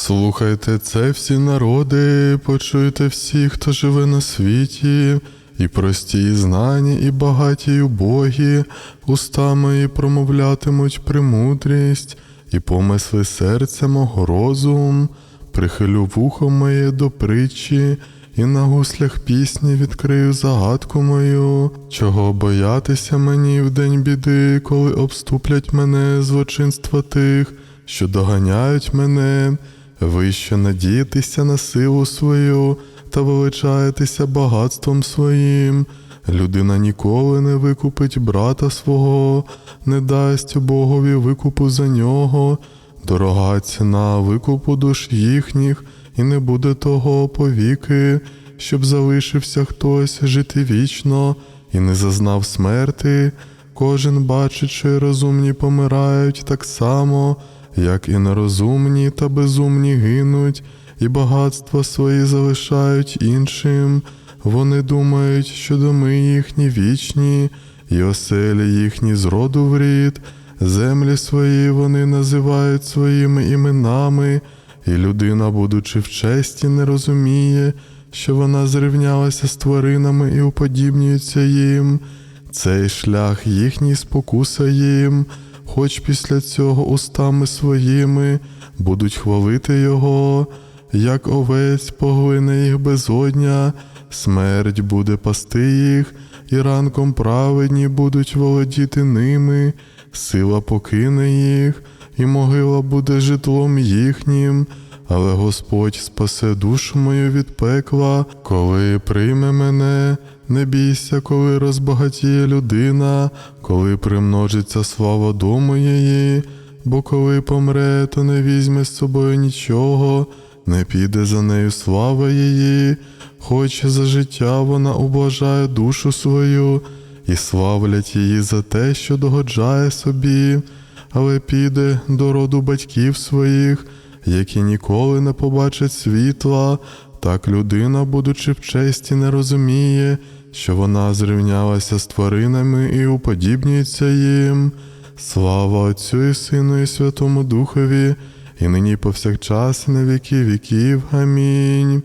Слухайте це всі народи, почуйте всі, хто живе на світі, і прості, і знані, і багаті, і убогі, уста мої промовлятимуть премудрість, і помисли серця мого розум, прихилю вухо моє до притчі, і на гуслях пісні відкрию загадку мою, чого боятися мені в день біди, коли обступлять мене злочинства тих, що доганяють мене. Ви що надієтеся на силу свою та величаєтеся багатством своїм. Людина ніколи не викупить брата свого, не дасть Богові викупу за нього, дорога ціна викупу душ їхніх, і не буде того повіки, щоб залишився хтось жити вічно і не зазнав смерти. Кожен бачить, що розумні помирають так само, як і нерозумні та безумні гинуть, і багатства свої залишають іншим. Вони думають, що доми їхні вічні, і оселі їхні з роду в рід, землі свої вони називають своїми іменами, і людина, будучи в честі, не розуміє, що вона зрівнялася з тваринами і уподібнюється їм. Цей шлях їхній спокуса їм, хоч після цього устами своїми будуть хвалити його, як овець поглине їх безодня, смерть буде пасти їх, і ранком праведні будуть володіти ними, сила покине їх, і могила буде житлом їхнім. Але Господь спасе душу мою від пекла, коли прийме мене, не бійся, коли розбагатіє людина, коли примножиться слава дому її, бо коли помре, то не візьме з собою нічого, не піде за нею слава її, хоч за життя вона ублажає душу свою, і славлять її за те, що догоджає собі, але піде до роду батьків своїх які ніколи не побачать світла, так людина, будучи в честі, не розуміє, що вона зрівнялася з тваринами і уподібнюється їм. Слава Отцю і Сину, і Святому Духові, і нині повсякчас, і на віки віків. Амінь.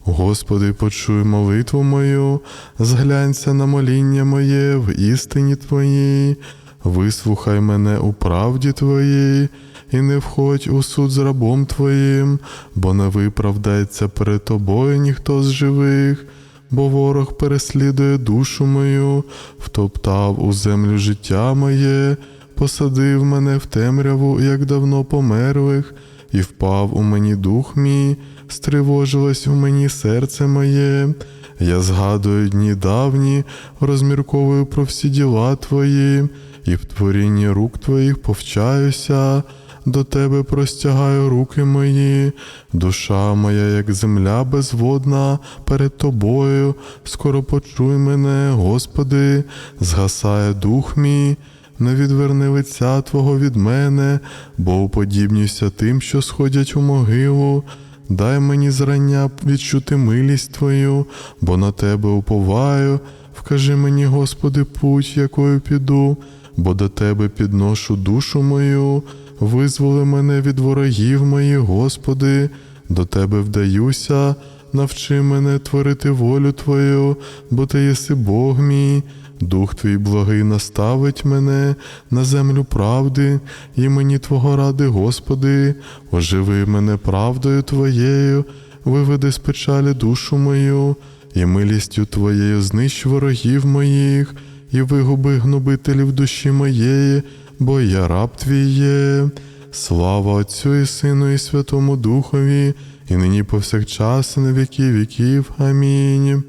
Господи, почуй молитву мою, зглянься на моління моє в істині Твоїй, вислухай мене у правді Твоїй, і не входь у суд з рабом Твоїм, бо не виправдається перед тобою ніхто з живих, бо ворог переслідує душу мою, втоптав у землю життя моє, посадив мене в темряву, як давно померлих, і впав у мені дух мій, стривожилось у мені серце моє. Я згадую дні давні, розмірковую про всі діла твої, і в творінні рук твоїх повчаюся, до тебе простягаю руки мої, душа моя, як земля безводна, перед тобою, скоро почуй мене, Господи, згасає дух мій. Не відверни лиця Твого від мене, бо уподібнюйся тим, що сходять у могилу. Дай мені зрання відчути милість Твою, бо на Тебе уповаю. Вкажи мені, Господи, путь, якою піду, бо до Тебе підношу душу мою, визволи мене від ворогів моїх, Господи, до Тебе вдаюся, навчи мене творити волю Твою, бо Ти єси Бог мій. Дух твій благий наставить мене на землю правди, і мені Твого ради, Господи, оживи мене правдою Твоєю, виведи з печалі душу мою, і милістю Твоєю знищ ворогів моїх, і вигуби гнобителів душі моєї, бо я раб Твій є. Слава Отцю і Сину, і Святому Духові, і нині повсякчас, і на віки віків. Амінь.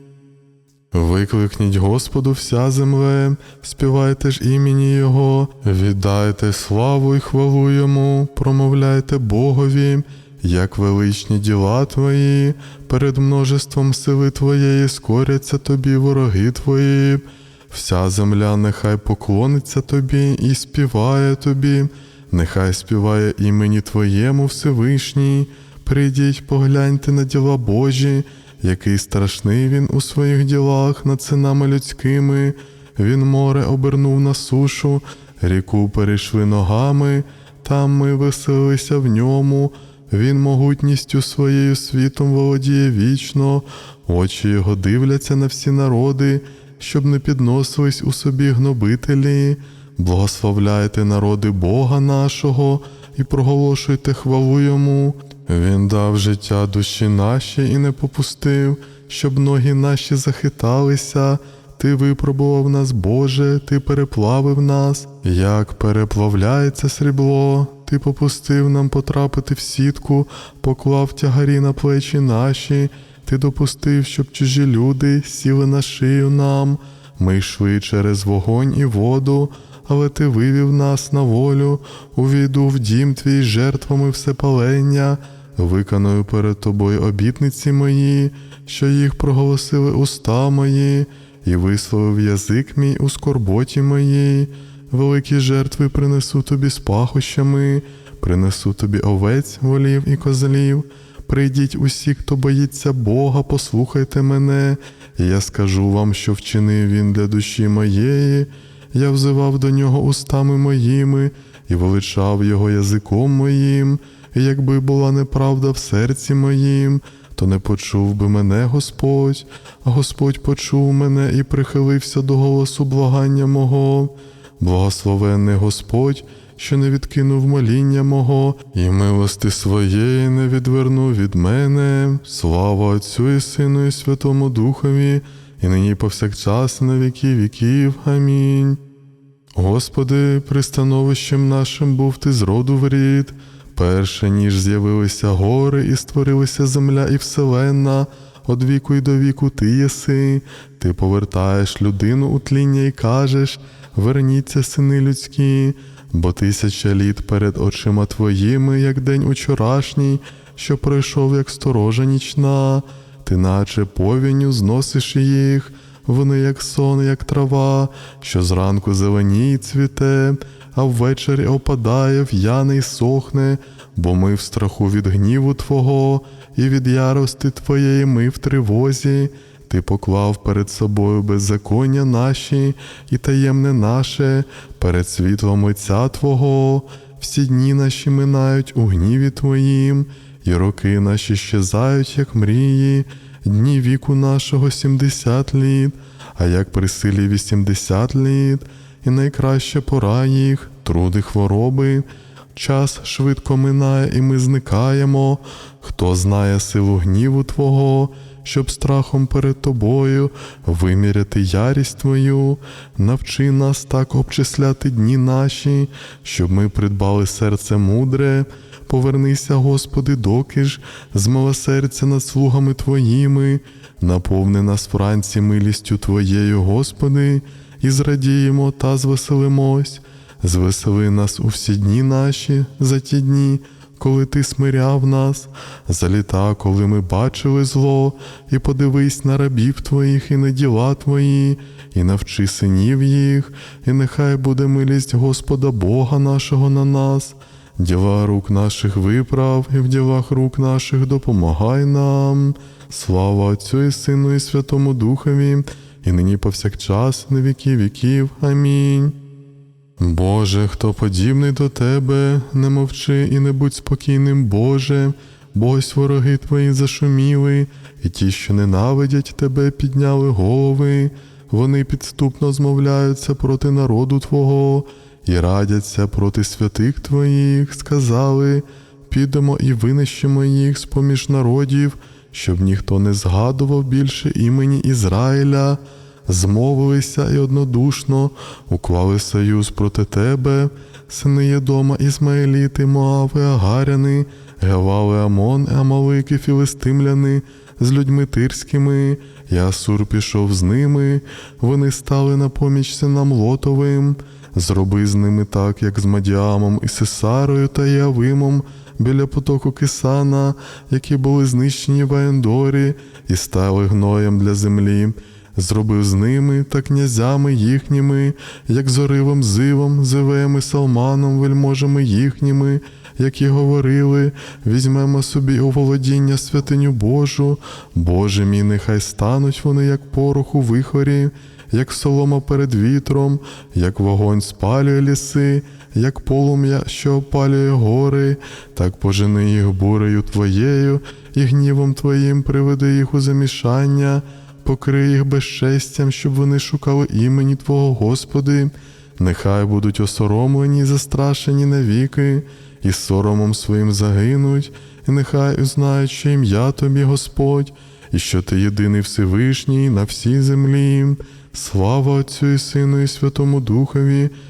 Викликніть Господу вся земле, співайте ж імені Його, віддайте славу й хвалу Йому, промовляйте Богові, як величні діла Твої, перед множеством сили Твоєї скоряться тобі вороги Твої. Вся земля нехай поклониться тобі і співає тобі, нехай співає імені Твоєму Всевишній. Прийдіть, погляньте на діла Божі, який страшний він у своїх ділах над синами людськими. Він море обернув на сушу, ріку перейшли ногами, там ми веселилися в ньому. Він могутністю своєю світом володіє вічно, очі його дивляться на всі народи, щоб не підносились у собі гнобителі. Благословляйте народи Бога нашого і проголошуйте хвалу йому. Він дав життя душі наші і не попустив, щоб ноги наші захиталися. Ти випробував нас, Боже, ти переплавив нас, як переплавляється срібло. Ти попустив нам потрапити в сітку, поклав тягарі на плечі наші. Ти допустив, щоб чужі люди сіли на шию нам. Ми йшли через вогонь і воду, але ти вивів нас на волю, увійду в дім твій жертвами всепалення, виконую перед тобою обітниці мої, що їх проголосили уста мої, і висловив язик мій у скорботі моїй. Великі жертви принесу тобі з пахощами, принесу тобі овець, волів і козлів. Прийдіть усі, хто боїться Бога, послухайте мене, і я скажу вам, що вчинив він для душі моєї. Я взивав до нього устами моїми і величав його язиком моїм, і якби була неправда в серці моїм, то не почув би мене Господь, а Господь почув мене і прихилився до голосу благання мого. Благословенний Господь, що не відкинув моління мого, і милости своєї не відвернув від мене. Слава Отцю і Сину, і Святому Духові, і нині повсякчас на віки віків. Амінь. Господи, пристановищем нашим був ти з роду в рід, перше ніж з'явилися гори, і створилися земля і вселенна. Од віку й до віку ти єси, ти повертаєш людину у тління і кажеш: верніться, сини людські, бо тисяча літ перед очима твоїми, як день учорашній, що пройшов, як сторожа нічна, ти наче повінню зносиш їх, вони, як сон, як трава, що зранку зеленіє цвіте, а ввечері опадає, в'яне й сохне, бо ми в страху від гніву Твого, і від ярости Твоєї ми в тривозі. Ти поклав перед собою беззаконня наші і таємне наше перед світлом Отця Твого. Всі дні наші минають у гніві Твоїм, і роки наші щезають, як мрії, дні віку нашого сімдесят літ, а як при силі вісімдесят літ, і найкраща пора їх, труди хвороби. Час швидко минає, і ми зникаємо. Хто знає силу гніву Твого, щоб страхом перед тобою виміряти ярість Твою, навчи нас так обчисляти дні наші, щоб ми придбали серце мудре. Повернися, Господи, доки ж, з милосердя над слугами Твоїми, наповни нас вранці милістю Твоєю, Господи, і зрадіємо та звеселимось. Звесели нас у всі дні наші за ті дні, коли ти смиряв нас, за літа, коли ми бачили зло, і подивись на рабів твоїх і на діла твої, і навчи синів їх, і нехай буде милість Господа Бога нашого на нас. Діла рук наших виправ, і в ділах рук наших допомагай нам. Слава Отцю і Сину, і Святому Духові, і нині повсякчас, на віки віків. Амінь. Боже, хто подібний до тебе, не мовчи і не будь спокійним, Боже, бо вороги твої зашуміли, і ті, що ненавидять тебе, підняли голови, вони підступно змовляються проти народу Твого і радяться проти святих Твоїх, сказали, підемо і винищимо їх з поміж народів, щоб ніхто не згадував більше імені Ізраїля змовилися і однодушно уклали союз проти тебе, сини Єдома, Ізмаїліти, Моави, Агаряни, Гевали Амон, Амалики, Філистимляни з людьми тирськими, і Асур пішов з ними, вони стали на поміч синам Лотовим. Зроби з ними так, як з Мадіамом і Сесарою та Явимом біля потоку Кисана, які були знищені в Аендорі і стали гноєм для землі. Зробив з ними та князями їхніми, як зоривом зивом, зивем і салманом, вельможами їхніми, які говорили, візьмемо собі у володіння святиню Божу, Боже мій, нехай стануть вони, як порох у вихорі, як солома перед вітром, як вогонь спалює ліси, як полум'я, що опалює гори, так пожени їх бурею твоєю, і гнівом твоїм приведи їх у замішання, покрий їх безчестям, щоб вони шукали імені Твого Господи. Нехай будуть осоромлені й застрашені навіки, і соромом своїм загинуть, і нехай узнають, що ім'я тобі Господь, і що ти єдиний Всевишній на всій землі. Слава Отцю і Сину, і Святому Духові,